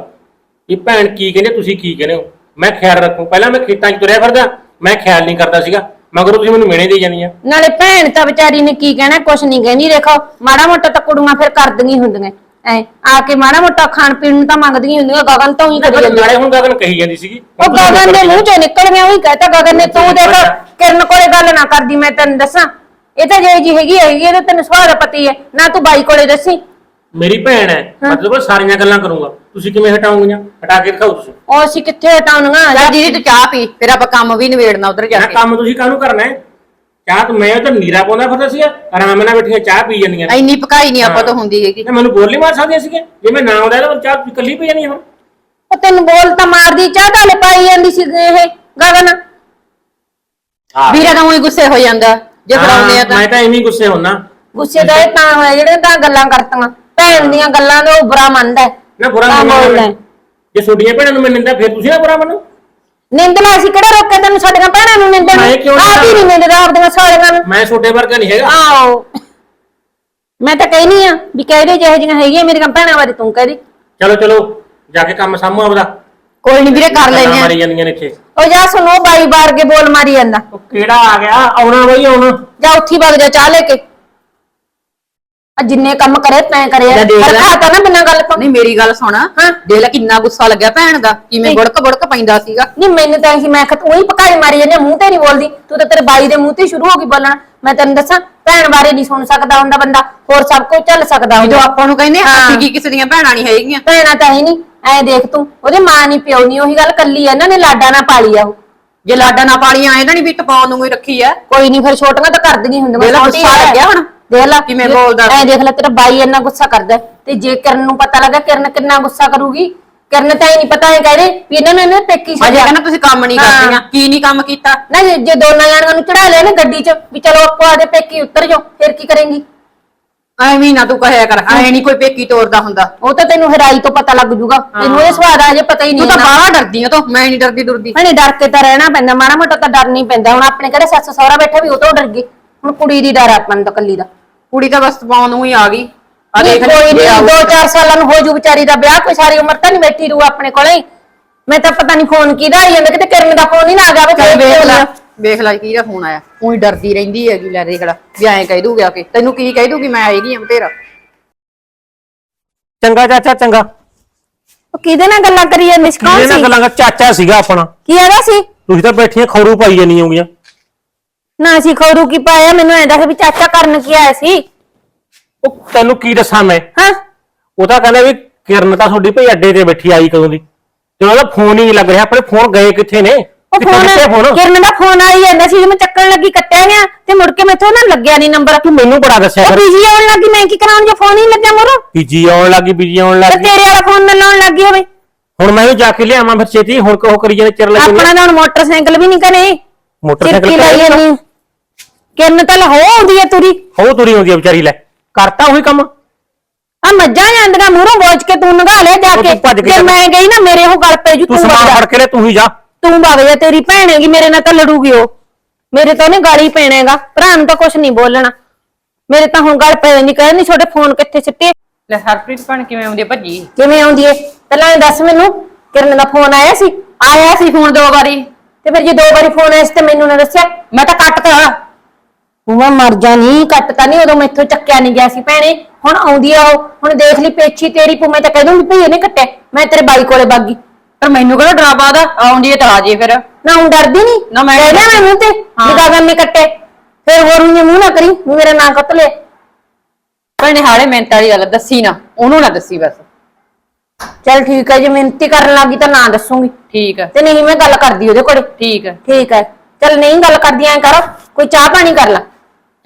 ਇਹ ਭੈਣ ਕੀ ਕਹਿੰਦੇ ਤੁਸੀਂ ਕੀ ਕਹਿੰਦੇ ਹੋ? ਮੈਂ ਖਿਆਲ ਰੱਖੂ। ਪਹਿਲਾਂ ਮੈਂ ਖੇਤਾਂ 'ਚ ਤੁਰਿਆ ਫਿਰਦਾ ਮੈਂ ਖਿਆਲ ਨਹੀਂ ਕਰਦਾ ਸੀਗਾ। ਮਗਰ ਤੁਸੀਂ ਮੈਨੂੰ ਮਿਹਣੇ ਦੇਈ ਜਾਂਦੀਆਂ। ਨਾਲੇ ਭੈਣ ਤਾਂ ਵਿਚਾਰੀ ਨੇ ਕੀ ਕਹਿਣਾ ਕੁਛ ਨਹੀਂ ਕਹਿੰਦੀ। ਦੇਖੋ ਮਾੜਾ ਮੋਟਾ ਤਾਂ ਕੁੜੀਆਂ ਫਿਰ ਕਰਦੀਆਂ ਹੁੰਦੀਆਂ। ਐ ਆ ਕੇ ਮਾੜਾ ਮੋਟਾ ਖਾਣ ਪੀਣ ਨੂੰ ਤਾਂ ਮੰਗਦੀਆਂ ਹੁੰਦੀਆਂ। ਗਗਨ ਤੋਂ ਹੀ ਕਰੀ ਜਾਂਦੀ। ਨਾਲੇ ਹੁਣ ਗਗਨ ਕਹੀ ਜਾਂਦੀ ਸੀਗੀ। ਉਹ ਗਗਨ ਦੇ ਮੂੰਹ ਚੋਂ ਨਿਕਲ ਗਿਆ ਉਹੀ ਕਹਤਾ ਗਗਨ ਨੇ ਤੂੰ ਦੇਖ ਕਿਰਨ ਕੋਲੇ ਗੱਲ ਨਾ ਕਰਦੀ ਮੈਂ ਤੈਨੂੰ ਦੱਸਾਂ। ਇਹ ਤਾਂ ਜੇ ਜੀ ਹੈਗੀ ਹੈਗੀ ਇਹਦੇ ਤੈਨੂੰ ਦਾ ਪਤੀ ਹੈ ਨਾ ਤੂੰ ਬਾਈ ਕੋਲੇ ਦੱਸੀ ਮੇਰੀ ਭੈਣ ਹੈ ਮਤਲਬ ਸਾਰੀਆਂ ਗੱਲਾਂ ਕਰੂੰਗਾ। ਤੁਸੀਂ ਕਿਵੇਂ ਹਟਾਉਂਗੀਆਂ? ਹਟਾ ਕੇ ਦਿਖਾਓ ਤੁਸੀਂ। ਉਹ ਅਸੀਂ ਕਿੱਥੇ ਹਟਾਉਣੀਆਂ? ਚੱਲ ਦੀਦੀ ਤੂੰ ਚਾਹ ਪੀ ਫਿਰ ਆਪਾਂ ਕੰਮ ਵੀ ਨਿਬੇੜਨਾ ਉਧਰ ਜਾ ਕੇ। ਕੰਮ ਤੁਸੀਂ ਕਾਹਨੂੰ ਕਰਨਾ ਹੈ? ਚਾਹ ਤਾਂ ਮੈਂ ਤਾਂ ਨੀਰਾ ਪਾਉਂਦਾ ਫਿਰਦਾ ਸੀਗਾ ਆਰਾਮ ਨਾਲ ਬੈਠੀਆਂ ਚਾਹ ਪੀ ਜਾਂਦੀਆਂ ਨੇ। ਇੰਨੀ ਪਕਾਈ ਨਹੀਂ ਆਪਾਂ ਤੋਂ ਹੁੰਦੀ ਹੈਗੀ। ਤੇ ਮੈਨੂੰ ਬੋਲ ਮਾਰ ਸਕਦੀਆਂ ਸੀਗੇ ਜੇ ਮੈਂ ਨਾ ਆਉਂਦਾ ਤਾਂ ਚਾਹ ਇਕੱਲੀ ਪੀ ਜਾਣੀ ਹੁਣ। ਉਹ ਤੈਨੂੰ ਬੋਲ ਤਾਂ ਮਾਰਦੀ ਚਾਹ ਤਾਂ ਲੈ ਪਾਈ ਜਾਂਦੀ ਸੀ ਇਹ ਗਗਨ। ਵੀਰਾ ਤਾਂ ਉਹੀ ਗੁੱਸੇ ਹੋ ਜਾਂਦਾ ਜੇ ਫੜਾਉਂਦੇ ਆ ਤਾਂ। ਮੈਂ ਤਾਂ ਐਵੇਂ ਹੀ ਗੁੱਸੇ ਹੁੰਨਾ। ਗੁੱਸੇ ਦਾ ਇਹ ਤਾਂ ਹੋਇਆ ਜਿਹੜੇ ਤਾਂ ਗੱਲਾਂ ਕਰਤੀਆਂ। ਭੈਣ ਦੀਆਂ ਗੱਲਾਂ ਦਾ ਉਹ ਬੁਰਾ ਮੰਨਦਾ ਹੈ। ਨਾ ਬੁਰਾ ਤਾਂ ਨਹੀਂ ਬੋਲਦਾ ਮੰਨਦਾ ਹੈ। ਜੇ ਛੋਟੀਆਂ ਭੈਣਾਂ ਨੂੰ ਮੈਂ ਨਿੰਦਾ ਫਿਰ ਤੁਸੀਂ ਨਾ ਬੁਰਾ ਮੰਨੋ। ਨਿੰਦਣਾ ਅਸੀਂ ਕਿਹੜਾ ਰੋਕਿਆ ਤੈਨੂੰ? ਸਾਡੀਆਂ ਭੈਣਾਂ ਨੂੰ ਨਿੰਦਣ ਮੈਂ ਕਿਉਂ ਆਪ ਹੀ ਨਹੀਂ ਨਿੰਦਦਾ ਆਪਦੀਆਂ ਸਾਲੀਆਂ ਨੂੰ। ਮੈਂ ਛੋਟੇ ਵਰਗਾ ਨਹੀਂ ਹੈਗਾ। ਆਓ ਮੈਂ ਤਾਂ ਕਹਿਨੀ ਆ ਵੀ ਕਹਿਦੇ ਜਿਹੇ ਜਿਹੀਆਂ ਹੈਗੀਆਂ ਮੇਰੀਆਂ ਭੈਣਾਂ ਬਾਰੇ ਤੂੰ ਕਹਿਦੀ ਚਲੋ ਚਲੋ ਜਾ ਕੇ ਕੰਮ ਸਾਹਮਣੇ ਆਪਦਾ। ਕੋਈ ਨਹੀਂ ਵੀਰੇ ਕਰ ਗੱਲਾਂ ਲੈਨੇ ਆ। ਮਾਰੀ ਜਾਂਦੀਆਂ ਨੇ ਇੱਥੇ। ਉਹ ਜਾ ਸੁਣੋ ਬਾਈ ਬਾਰ ਕੇ ਬੋਲ ਮਾਰੀ ਜਾਂਦਾ। ਉਹ ਕਿਹੜਾ ਆ ਗਿਆ? ਆਉਣਾ ਬਈ ਆਉਣਾ। ਜਾ ਉੱਥੀ ਵਗ ਜਾ ਚਾਹ ਲੈ ਕੇ। ਆ ਜਿੰਨੇ ਕੰਮ ਕਰੇ ਤੈਂ ਕਰੇ ਲੈ ਦੇਖ ਲੈ। ਰਖਾਤਾ ਨਾ ਬਿਨਾਂ ਗੱਲ ਤੋਂ। ਨਹੀਂ ਮੇਰੀ ਗੱਲ ਸੁਣ। ਹਾਂ। ਦੇਖ ਲੈ ਕਿੰਨਾ ਗੁੱਸਾ ਲੱਗਿਆ ਭੈਣ ਦਾ ਕਿਵੇਂ। ਬੁੜਕ ਬੁੜਕ ਪੈਂਦਾ ਸੀਗਾ। ਨਹੀਂ ਮੈਨੂੰ ਤਾਂ ਐਸੀ ਮੈਂ ਖਤ ਉਹੀ ਪਕਾਈ ਮਾਰੀ ਜਾਂਦੀ ਆ, ਮੂੰਹ ਤੇ ਨਹੀਂ ਬੋਲਦੀ। ਤੂੰ ਤਾਂ ਤੇਰੇ ਬਾਈ ਦੇ ਮੂੰਹ ਤੇ ਹੀ ਸ਼ੁਰੂ ਹੋ ਗਈ ਬੋਲਣਾ। ਮੈਂ ਤੈਨੂੰ ਦੱਸਾਂ ਭੈਣ ਬਾਰੇ ਨਹੀਂ ਸੁਣ ਸਕਦਾ ਹੁੰਦਾ ਬੰਦਾ। ਹੋਰ ਸਭ ਕੁਝ ਚੱਲ ਸਕਦਾ ਜਦੋਂ ਹੁੰਦਾ ਆਪਾਂ ਨੂੰ ਕਹਿੰਦੇ ਹਾਂ। ਅਸੀਂ ਕੀ ਕਿਸੇ ਦੀਆਂ ਭੈਣਾਂ ਨਹੀਂ ਹੈਗੀਆਂ। ਭੈਣਾਂ ਤਾਂ ਹੀ ਨਹੀਂ ਐ ਦੇਖ ਤੂੰ ਉਹਦੇ ਮਾਂ ਨਹੀਂ ਪਿਓ ਨਹੀਂ ਉਹੀ ਗੱਲ ਕੱਲੀ ਆ। ਇਹਨਾਂ ਨੇ ਲਾਡਾ ਨਾ ਪਾਲੀ ਆ ਉਹ। ਜੇ ਲਾਡਾ ਨਾ ਪਾਲੀਆਂ ਆਏ ਤਾਂ ਨਹੀਂ ਵੀ ਟਪਾਉਣ ਨੂੰ ਹੀ ਰੱਖੀ ਆ। ਕੋਈ ਨਹੀਂ ਫਿਰ ਛੋਟੀਆਂ ਤਾਂ ਕਰਦੀਆਂ ਹੁੰਦੀਆਂ। ਵੇਲਾ ਛੋਟੀ ਗੁੱਸਾ ਹੈ। ਲੱਗਿਆ ਹੁਣ। ਦੇਖ ਲੈ ਕਿਵੇਂ ਬੋਲਦਾ ਐ ਦੇਖ ਲੈ ਤੇਰਾ ਬਾਈ ਇੰਨਾ ਗੁੱਸਾ ਕਰਦਾ ਹੈ। ਤੇ ਜੇ ਕਿਰਨ ਨੂੰ ਪਤਾ ਲੱਗਾ ਕਿਰਨ ਕਿੰਨਾ ਗੁੱਸਾ ਕਰੂਗੀ ਕਿਰਨ ਤਾਂ ਇਹ ਨਹੀਂ ਪਤਾ ਇਹ ਕਹਦੇ ਵੀ ਇਹਨਾਂ ਨੇ ਇਹਨੇ ਪੇਕੀ ਅਜੇ ਛੱਡਿਆ। ਕਹਿੰਦਾ ਤੁਸੀਂ ਕੰਮ ਨਹੀਂ ਹਾਂ। ਕਰਦੀਆਂ ਕੀ ਨਹੀਂ ਕੰਮ ਕੀਤਾ? ਨਾ ਜੇ ਜੇ ਦੋਨਾਂ ਜਾਣਾਂ ਨੂੰ ਚੜਾ ਲਿਆ ਨਾ ਗੱਡੀ 'ਚ ਵੀ ਚਲੋ ਆਪੋ ਆਦੇ ਪੇਕੀ ਉਤਰ ਜਾਓ ਫਿਰ ਕੀ ਕਰੇਂਗੀ? ਐਵੇਂ ਨਾ ਤੂੰ ਕਹਿਆ ਕਰ ਐ ਨਹੀਂ ਕੋਈ ਪੇਕੀ ਤੋਰਦਾ ਹੁੰਦਾ। ਉਹ ਤਾਂ ਤੈਨੂੰ ਹਰਾਈ ਤੋਂ ਪਤਾ ਲੱਗ ਜੂਗਾ ਤੈਨੂੰ ਇਹ ਸਵਾਦ ਆ ਜੇ ਪਤਾ ਹੀ ਤੂੰ ਨਹੀਂ ਤਾਂ ਬਾਹਲਾ ਡਰਦੀ ਆ ਤੂੰ ਮੈਂ ਨਹੀਂ ਡਰਦੀ ਦੁਰਦੀ। ਹਣੇ ਡਰ ਕੇ ਤਾਂ ਰਹਿਣਾ ਪੈਂਦਾ ਮਾੜਾ ਮੋਟਾ ਤਾਂ ਡਰ ਨਹੀਂ ਪੈਂਦਾ ਹੁਣ ਆਪਣੇ ਘਰੇ ਸੱਸ ਸਹੁਰਾ ਬੈਠਾ ਵੀ ਉਹ ਤੋਂ ਡਰ ਗਏ। ਹੁਣ ਕੁੜੀ ਦੀ ਡਰ ਆਪਾਂ ਨੂੰ ਤਾਂ ਕੱਲੀ ਦਾ। ਕੁੜੀ ਤਾਂ ਬਸ ਪਾਉਣ ਨੂੰ ਹੀ ਆ ਗਈ। ਆ ਦੇਖ ਕੋਈ ਲੈ ਨਹੀਂ ਦੋ ਚਾਰ ਸਾਲਾਂ ਨੂੰ ਹੋ ਜੂ ਵਿਚਾਰੀ ਦਾ ਵਿਆਹ ਕੋਈ ਸਾਰੀ ਉਮਰ ਤਾਂ ਨਹੀਂ ਬੈਠੀ ਰੂ ਆਪਣੇ ਕੋਲੇ। ਮੈਂ ਤਾਂ ਪਤਾ ਨਹੀਂ ਫੋਨ ਕਿਹਦਾ ਆਈ ਜਾਂਦਾ ਕਿਤੇ ਕਿਰਨ ਦਾ ਫੋਨ ਹੀ ਨਾ ਆ ਗਿਆ ਚੱਲ ਵੀ ਵੇਖ ਲੈ ਵੇਖ ਲੈ ਕਿਹਦਾ ਫੋਨ ਆਇਆ। ਉਹੀ ਡਰਦੀ ਰਹਿੰਦੀ ਹੈਗੀ ਲੈ ਦੇਖ ਲੈ ਵੀ ਐਂ ਕਹਿ ਦੂਗੀ ਆ ਕੇ ਤੈਨੂੰ ਕੀ ਕਹਿ ਦੂਗੀ ਮੈਂ ਆਏਗੀ ਆ ਤੇਰਾ ਚੰਗਾ ਚਾਚਾ ਚੰਗਾ। ਉਹ ਕਿਹਦੇ ਨਾਲ ਗੱਲਾਂ ਕਰੀ ਜਾਂਦੀ ਸੀ? ਕੌਣ ਇਹਦੇ ਨਾਲ ਸੀ? ਗੱਲਾਂ ਕਰ ਚਾਚਾ ਸੀਗਾ ਆਪਣਾ। ਕੀ ਆਦਾ ਸੀ? ਤੁਸੀਂ ਤਾਂ ਬੈਠੀਆਂ ਖੌਰੂ ਪਾਈ ਜਾਨੀ ਹੋਗੀਆਂ। ਨਾ ਅਸੀਂ ਖੌਰੂ ਕੀ ਪਾਇਆ ਮੈਨੂੰ ਐਂ ਦੱਸ ਵੀ ਚਾਚਾ ਕਰਨ ਕੀ ਆਇਆ ਸੀ? ਉਹ ਤੈਨੂੰ ਕੀ ਦੱਸਾਂ ਮੈਂ? ਹਾਂ? ਉਹ ਤਾਂ ਕਹਿੰਦਾ ਵੀ ਕਿਰਨ ਤਾਂ ਤੁਹਾਡੀ ਭਈ ਅੱਡੇ ਤੇ ਬੈਠੀ ਆਈ ਕਦੋਂ ਦੀ। ਤੇ ਉਹਦਾ ਫੋਨ ਹੀ ਨਹੀਂ ਲੱਗ ਰਿਹਾ ਆਪਣੇ ਫੋਨ ਗਏ ਕਿੱਥੇ ਨੇ? ਉਹ ਕਿੱਥੇ ਕਿੱਥੇ ਫੋਨ ਕਿਰਨ ਦਾ ਫੋਨ ਆਈ ਜਾਂਦਾ ਸੀ ਮੈਂ ਚੱਕਣ ਲੱਗੀ ਕੱਟਿਆ ਗਿਆ ਤੇ ਮੁੜ ਕੇ ਮੈਥੋਂ ਨਾ ਲੱਗਿਆ ਨਹੀਂ ਨੰਬਰ ਤੂੰ ਮੈਨੂੰ ਬੜਾ ਦੱਸਿਆ ਉਹ ਕਰ। ਬਿਜ਼ੀ ਆਉਣ ਲੱਗੀ ਮੈਂ ਕੀ ਕਰਾਂ ਜੇ ਫੋਨ ਹੀ ਨੀ ਲੱਗਿਆ ਮੋਰੋ ਬੀਜੀ ਆਉਣ ਲੱਗੀ ਬੀਜੀ ਆਉਣ ਤੇ ਲੱਗੀ। ਤੇਰੇ ਵਾਲਾ ਫੋਨ ਨਾਲ ਲਾਉਣ ਲੱਗੀ ਹੋਵੇ। ਹੁਣ ਮੈਂ ਵੀ ਜਾ ਕੇ ਲਿਆਵਾਂ ਫਿਰ ਛੇਤੀ ਹੁਣ ਕੋ ਕਰੀ ਜਾਂਦੇ ਚਿਰ ਲੱਗੇ ਆਪਣਾ ਤਾਂ ਹੁਣ ਮੋਟਰਸਾਈਕਲ ਵੀ ਨਹੀਂ ਕਰੇ ਮੋਟਰਸਾਈਕਲ ਚਿਰਕੀ ਲਾਈ ਜਾਂਦੀ। ਕਿਰਨ ਤਾਂ ਹੋ ਆਉਂਦੀ ਹੈ ਤੁਰੀ? ਹੋ ਤੁਰੀ ਹੁੰਦੀ ਆ ਵਿਚਾਰੀ ਲੈ। ਕਰਤਾ ਉਹੀ ਕੰਮ? ਆ ਮੱਝਾਂ ਜਾਂਦੀਆਂ ਮੂਹਰੋਂ ਬੋਝ ਕੇ ਤੂੰ ਨਗਾ ਲੈ ਜਾ ਉਹ ਕੇ। ਤੂੰ ਭੱਜ ਕੇ ਜੇ। ਮੈਂ ਗਈ ਨਾ ਮੇਰੇ ਉਹ ਗੱਲ ਪੈ ਜੂ ਤੂੰ ਸਮਾਨ ਵਗ ਫੜ ਕੇ ਲੈ ਤੂੰ ਹੀ ਜਾ। ਤੂੰ ਵਗ ਜਾ ਤੇਰੀ ਭੈਣ ਹੈਗੀ ਮੇਰੇ ਨਾਲ ਤਾਂ ਲੜੂਗੀ ਉਹ। ਮੇਰੇ ਤਾਂ ਉਹਨੇ ਗਾਲੀ ਪੈਣੇਗਾ। ਭਰਾ ਨੂੰ ਤਾਂ ਕੁਝ ਨਹੀਂ ਬੋਲਣਾ। ਮੇਰੇ ਤਾਂ ਹੁਣ ਗੱਲ ਪੈ ਜਾਂਦੀ ਕਹਿੰਦੀ ਛੋਟੇ ਫੋਨ ਕਿੱਥੇ ਸਿੱਟੇ? ਲੈ ਹਰਪ੍ਰੀਤ ਭਣ ਕਿਵੇਂ ਆਉਂਦੀ ਆ? ਭੱਜੀ। ਕਿਵੇਂ ਆਉਂਦੀ ਏ? ਪਹਿਲਾਂ ਇਹ ਦੱਸ ਮੈਨੂੰ ਕਿਰਨ ਦਾ ਫੋਨ ਆਇਆ ਸੀ? ਆਇਆ ਸੀ ਫੋਨ ਦੋ ਵਾਰੀ। ਤੇ ਫਿਰ ਜੇ ਦੋ ਵਾਰੀ ਫੋਨ ਆਇਆ ਸੀ ਤੇ ਮੈਨੂੰ ਨਾ ਦੱਸਿਆ। ਮੈਂ ਤਾਂ ਕੱਟਤਾ ਮੈਂ ਮਰ ਜਾਣੀ ਕੱਟਤਾ ਨਹੀਂ ਉਦੋਂ ਮੈਥੋਂ ਚੱਕਿਆ ਨਹੀਂ ਗਿਆ ਸੀ ਭੈਣੇ। ਹੁਣ ਆਉਂਦੀ ਆ ਉਹ ਹੁਣ ਦੇਖ ਲਈ ਪੇਛੀ ਤੇਰੀ ਪੂ ਮੈਂ ਤਾਂ ਕਹਿ ਦੂੰਗੀ ਭਈ ਇਹਨੇ ਕੱਟਿਆ ਮੈਂ ਤੇਰੇ ਬਾਈ ਕੋਲੇ ਬਾਗੀ ਪਰ ਮੈਨੂੰ ਕਿਹੜਾ ਡਰਾਵਾ ਦਾ? ਆਉਂਦੀ ਹੈ ਤਾਂ ਆ ਜੇ ਫਿਰ। ਨਾ ਹੁਣ ਡਰਦੀ ਨਹੀਂ ਨਾ ਮੈਂ- ਕਹਿ ਦਿਆਂ ਮੈਂ ਮੂੰਹ ਤੇ ਹਾਂ। ਨਿਗਾਹ ਨੇ ਕੱਟੇ ਫਿਰ ਹੋਰ ਨੂੰ ਮੂੰਹ ਨਾ ਕਰੀ ਵੀ ਮੇਰਾ ਨਾਂ ਕੱਟ ਲੈ ਭੈਣੇ ਹਾਲੇ ਮਿੰਟ ਵਾਲੀ ਗੱਲ ਦੱਸੀ ਨਾ ਉਹਨੂੰ ਨਾ ਦੱਸੀ ਬਸ। ਚਲ ਠੀਕ ਹੈ ਜੇ ਮਿਹਨਤੀ ਕਰਨ ਲੱਗੀ ਤਾਂ ਨਾ ਦੱਸੂਗੀ। ਠੀਕ ਹੈ ਤੇ ਨਹੀਂ ਮੈਂ ਗੱਲ ਕਰਦੀ ਉਹਦੇ ਕੋਲੇ। ਠੀਕ ਹੈ ਠੀਕ ਹੈ ਚਲ ਨਹੀਂ ਗੱਲ ਕਰਦੀ ਐ ਕਰ ਕੋਈ ਚਾਹ ਪਾਣੀ ਕਰ ਲੈ।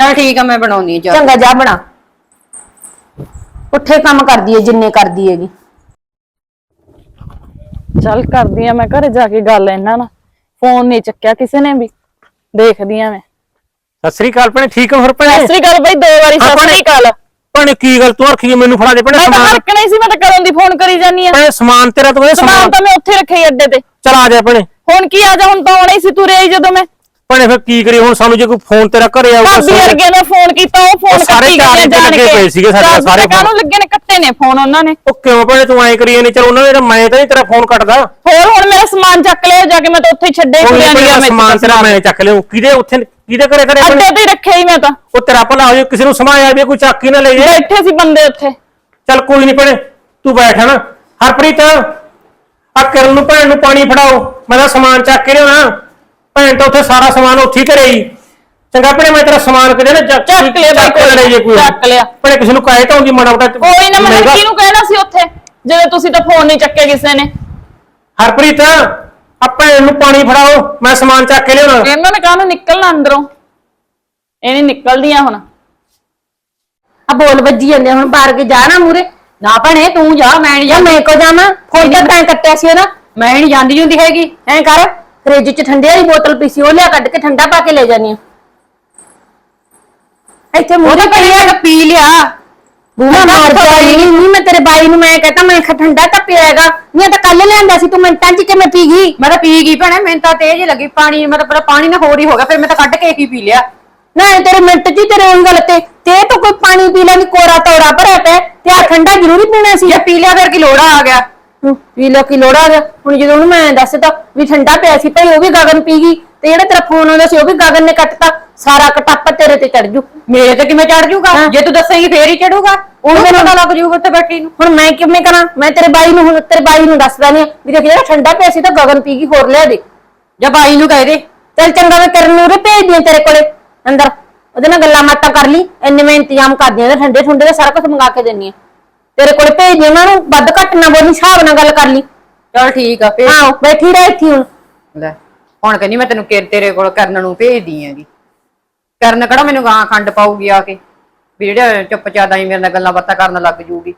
ਚਲ ਠੀਕ ਹੈ ਮੈਂ ਬਣਾਉਣੀ ਆ ਚਾਹ। ਚੰਗਾ ਜਾ ਬਣਾ। ਉੱਠੇ ਕੰਮ ਕਰਦੀ ਏ ਜਿੰਨੇ ਕਰਦੀ ਹੈਗੀ। ਚੱਲ ਕਰਦੀ ਆ ਮੈਂ ਘਰੇ ਜਾ ਕੇ ਗੱਲ ਇਹਨਾਂ ਨਾਲ। ਫੋਨ ਨਹੀਂ ਚੱਕਿਆ ਕਿਸੇ ਨੇ ਵੀ। ਦੇਖਦੀ ਆ ਮੈਂ। ਸਤਿ ਸ੍ਰੀ ਅਕਾਲ ਭੈਣੇ ਠੀਕ ਹੋ ਫਿਰ ਸਤਿ ਭੈਣੇ ਸ੍ਰੀ ਅਕਾਲ ਬਈ ਦੋ ਵਾਰੀ ਸਤਿ ਸ੍ਰੀ ਅਕਾਲ। ਭੈਣੇ ਕੀ ਗੱਲ ਤੂੰ ਰੱਖੀ ਮੈਨੂੰ ਫੜਾ ਦੇ ਭੈਣੇ ਮੈਂ ਤਾਂ ਸਮਾਨ? ਹਰਕਣਾ ਹੀ ਸੀ ਮੈਂ ਤਾਂ ਕਰਾਂ ਦੀ ਫੋਨ ਕਰੀ ਜਾਨੀ ਆ। ਭੈਣੇ ਸਮਾਨ ਤੇਰਾ ਤੂੰ ਇਹ ਸਮਾਨ ਸਮਾਨ। ਤਾਂ ਮੈਂ ਉੱਥੇ ਰੱਖਿਆ ਹੀ ਅੱਡੇ ਤੇ। ਚਲ ਆ ਜਾ ਭੈਣੇ। ਹੁਣ ਕੀ ਆ ਜਾ ਹੁਣ ਤਾਂ ਆਉਣਾ ਹੀ ਸੀ ਤੂੰ ਰਹੀ ਜਦੋਂ ਮੈਂ। ਭੈਣੇ ਫਿਰ ਕੀ ਕਰੀ ਹੁਣ ਸਾਨੂੰ ਜੇ ਕੋਈ ਫੋਨ ਤੇਰਾ ਘਰੇ ਆਊਗਾ ਭਾਬੀ ਵਰਗੇ ਨੇ ਫੋਨ ਕੀਤਾ ਉਹ ਫੋਨ ਸਾਰੇ ਕੱਟੀ ਗਏ ਚਾਰੇ ਜਾਣ ਲੱਗੇ ਪਏ ਸੀਗੇ ਸਾਡੇ ਚਾਰ ਸਾਰੇ ਤਾਂ ਕਾਹਨੂੰ ਲੱਗੇ ਨੇ? ਕੱਟੇ ਨੇ ਫੋਨ ਉਹਨਾਂ ਨੇ। ਉਹ ਕਿਉਂ ਭੈਣੇ ਤੂੰ ਐਂ ਕਰੀ ਨਹੀਂ? ਚਲ ਉਹਨਾਂ ਨੇ ਤਾਂ ਮੈਂ ਤਾਂ ਨਹੀਂ ਤੇਰਾ ਫੋਨ ਕੱਟਦਾ। ਹੋਰ ਹੁਣ ਮੇਰਾ ਸਮਾਨ ਚੱਕ ਲਿਓ ਜਾ ਕੇ ਮੈਂ ਤਾਂ ਉੱਥੇ ਹੀ ਛੱਡੇ ਉਹ ਮੇਰਾ ਦੀਆਂ ਸਮਾਨ ਤੇਰਾ ਮੈਂ ਚੱਕ ਲਿਆ ਕਿਹਦੇ ਉੱਥੇ ਕਿਹਦੇ ਘਰੇ ਘਰੇ ਅੱਡੇ ਤੇ ਹੀ ਰੱਖਿਆ ਹੀ ਮੈਂ ਤਾਂ। ਉਹ ਤੇਰਾ ਭਲਾ ਹੋ ਜਾਏ ਕਿਸੇ ਨੂੰ ਸਮਾਇਆ ਵੀ ਕੋਈ ਚੱਕ ਹੀ ਨਾ ਲੈ ਜੇ ਬੈਠੇ ਸੀ ਬੰਦੇ ਉੱਥੇ। ਚੱਲ ਕੋਈ ਨਹੀਂ ਭੈਣੇ ਤੂੰ ਬੈਠ ਨਾ ਹਰਪ੍ਰੀਤ ਆ ਕਰਨ ਨੂੰ ਭੈਣ ਨੂੰ ਪਾਣੀ ਫੜਾਓ। ਮੈਂ ਤਾਂ ਸਮਾਨ ਚੱਕ ਕੇ ਲਿਆਉਣਾ। ਭੈਣ ਤਾਂ ਉੱਥੇ ਸਾਰਾ ਸਮਾਨ ਉੱਥੇ ਹੀ ਘਰੇ ਹੀ। ਚੰਗਾ ਭੈਣੇ ਮੈਂ ਤੇਰਾ ਸਮਾਨ ਕਿਤੇ ਨਾ ਚੱਕ ਚੱਕ ਲਿਆ ਬਾਈ, ਚੱਕ ਕੇ ਲੈ ਜੇ ਕੋਈ। ਚੱਕ ਲਿਆ। ਭੈਣੇ ਕਿਸੇ ਨੂੰ ਕਹੇ ਤਾਂ ਹੁੰਦੀ ਮਾੜਾ ਮੋਟਾ। ਕੋਈ ਨਾ ਮੈਂ ਮਹਿੰਗਾ। ਕਿਹਨੂੰ ਕਹਿਣਾ ਸੀ ਉੱਥੇ? ਜਦੋਂ ਤੁਸੀਂ ਤਾਂ ਫੋਨ ਨਹੀਂ ਚੱਕਿਆ ਕਿਸੇ ਨੇ। ਹਰਪ੍ਰੀਤ ਆ ਭੈਣ ਨੂੰ ਪਾਣੀ ਫੜਾਓ ਮੈਂ ਸਮਾਨ ਚੱਕ ਕੇ ਲਿਆਉਣਾ। ਇਹਨਾਂ ਨੇ ਕਾਹਨੂੰ ਨਿਕਲਣਾ ਅੰਦਰੋਂ? ਇਹ ਨਹੀਂ ਨਿਕਲਦੀਆਂ ਹੁਣ। ਆ ਬੋਲ ਵੱਜੀ ਜਾਂਦੇ ਹੁਣ ਬਾਹਰ ਕੇ ਜਾ ਨਾ ਮੂਰੇ ਨਾ ਭੈਣੇ ਤੂੰ ਜਾ ਮੈਂ ਨਹੀਂ ਜਾਂ ਜਾਂਦੀ। ਮੈਂ। ਕੋ ਜਾਵਾਂ ਫੋਨ ਤਾਂ ਤੈਂ ਕੱਟਿਆ ਸੀ ਉਹਦਾ। ਮੈਂ ਨਹੀਂ ਜਾਂਦੀ ਹੁੰਦੀ ਹੈਗੀ। ਐਂ ਕਰ। ਫ੍ਰਿਜ 'ਚ ਠੰਡੇ ਵਾਲੀ ਬੋਤਲ ਪਈ ਸੀ ਉਹ ਲਿਆ ਕੱਢ ਕੇ ਠੰਡਾ ਪਾ ਕੇ ਲੈ ਜਾਨੀ ਆ ਇੱਥੇ ਉਹ ਮੂਰੇ ਤਾਂ ਮੈਂ ਪੀ ਲਿਆ। ਬੂਮਾ ਮਾਰ ਜਾਈ। ਨਹੀਂ। ਮੈਂ ਤੇਰੇ ਬਾਈ ਨੂੰ ਮੈਂ ਕਹਤਾ ਮੈਂ ਕਿਹਾ ਠੰਡਾ ਤਾਂ ਪਿਆਗਾ ਨਹੀਂ ਤਾਂ ਕੱਲ ਲਿਆਂਦਾ ਸੀ ਤੂੰ ਮਿੰਟਾਂ 'ਚ ਕਿਵੇਂ ਪੀ ਗਈ? ਮੈਂ ਤਾਂ ਪੀ ਗਈ ਭੈਣੇ ਮੈਨੂੰ ਤਾਂ ਤੇਜ਼ ਲੱਗੀ ਪਾਣੀ ਮਤਲਬ ਬੜਾ ਪਾਣੀ ਨਾ ਹੋਰ ਹੀ ਹੋ ਗਿਆ ਫਿਰ ਮੈਂ ਤਾਂ ਕੱਢ ਕੇ ਹੀ ਪੀ ਲਿਆ। ਨਾ ਇਹ ਤੇਰੇ ਮਿੰਟ 'ਚ ਹੀ ਤੇਰੇ ਉਂਗਲ ਤੇ ਤੇ ਤੂੰ ਕੋਈ ਪਾਣੀ ਪੀ ਲੈਣੀ ਕੋਰਾ ਤੋੜਾ ਭਰਿਆ ਪਿਆ ਤੇ ਆ ਠੰਡਾ ਜ਼ਰੂਰੀ ਪੀਣਾ ਸੀ। ਜੇ ਪੀ ਲਿਆ ਫਿਰ ਕੀ ਲੋੜਾ ਆ ਗਿਆ। ਹੂੰ, ਪੀ ਲੋ ਕੀ ਲੋੜ ਗਿਆ ਹੁਣ ਜਦੋਂ ਉਹਨੂੰ ਮੈਂ ਦੱਸਤਾ ਵੀ ਠੰਡਾ ਪਿਆ ਸੀ ਭਾਈ ਉਹ ਵੀ ਗਗਨ ਪੀ ਗਈ ਤੇ ਜਿਹੜਾ ਤੇਰਾ ਫੋਨ ਆਉਂਦਾ ਸੀ ਉਹ ਵੀ ਗਗਨ ਨੇ ਕੱਟਤਾ। ਸਾਰਾ ਕਟੱਪ ਤੇਰੇ ਤੇ ਚੜ ਜੂ। ਮੇਰੇ ਤੇ ਕਿਵੇਂ ਚੜ ਜਾਊਗਾ ਹਾਂ। ਜੇ ਤੂੰ ਦੱਸੇਂਗੀ ਫੇਰ ਹੀ ਚੜੂਗਾ ਉਹਨੂੰ ਮੈਨੂੰ- ਪਤਾ ਲੱਗ ਜਾਊਗਾ ਉੱਥੇ ਬੈਠੀ ਨੂੰ। ਹੁਣ ਮੈਂ ਕਿਵੇਂ ਕਰਾਂ? ਮੈਂ ਤੇਰੇ ਬਾਈ ਨੂੰ ਹੁਣ ਤੇਰੇ ਬਾਈ ਨੂੰ ਦੱਸਦਾ ਨਹੀਂ ਵੀ ਦੇਖ ਜਿਹੜਾ ਠੰਡਾ ਪਿਆ ਸੀ ਤਾਂ ਗਗਨ ਪੀ ਗਈ ਹੋਰ ਲਿਆ ਦੇ। ਜਾਂ ਬਾਈ ਨੂੰ ਕਹਿ ਦੇ। ਚੱਲ ਚੰਗਾ ਮੈਂ ਤੇਰੇ ਨੂੰ ਉਰੇ ਭੇਜ ਦਿਆਂ ਤੇਰੇ ਕੋਲੇ। ਅੰਦਰ ਉਹਦੇ ਨਾਲ ਗੱਲਾਂ ਮਾਤਾਂ ਕਰ ਲਈ। ਇੰਨੇ ਮੈਂ ਇੰਤਜ਼ਾਮ ਕਰਦੀ ਆਂ ਠੰਡੇ ਠੰਡੇ ਦਾ ਸਾਰਾ ਕੁਝ ਮੰਗਾ ਕੇ ਦਿੰਨੀ ਆ। ਤੇਰੇ ਕੋਲੇ ਭੇਜ ਉਹਨਾਂ ਨੂੰ ਵੱਧ ਘੱਟ ਨਾ ਬੋਲੀ ਹਿਸਾਬ ਨਾਲ ਗੱਲ ਕਰ ਲਈ। ਚਲ ਠੀਕ ਆ ਫੇਰ ਹਾਂ ਬੈਠੀ ਰਹਿ ਇੱਥੇ ਹੁਣ। ਲੈ ਹੁਣ ਕਹਿੰਦੀ ਮੈਂ ਤੈਨੂੰ ਕਿ ਤੇਰੇ ਕੋਲ ਕਰਨ ਨੂੰ ਭੇਜਦੀ ਆਂਗੀ ਕਰਨ ਕਿਹੜਾ ਮੈਨੂੰ ਗਾਂ ਖੰਡ ਪਾਊਗੀ ਆ ਕੇ ਵੀ ਜਿਹੜੇ ਚੁੱਪਚਾਪ ਹੀ ਮੇਰੇ ਨਾਲ ਗੱਲਾਂ ਬਾਤਾਂ ਕਰਨ ਲੱਗ ਜੂਗੀ।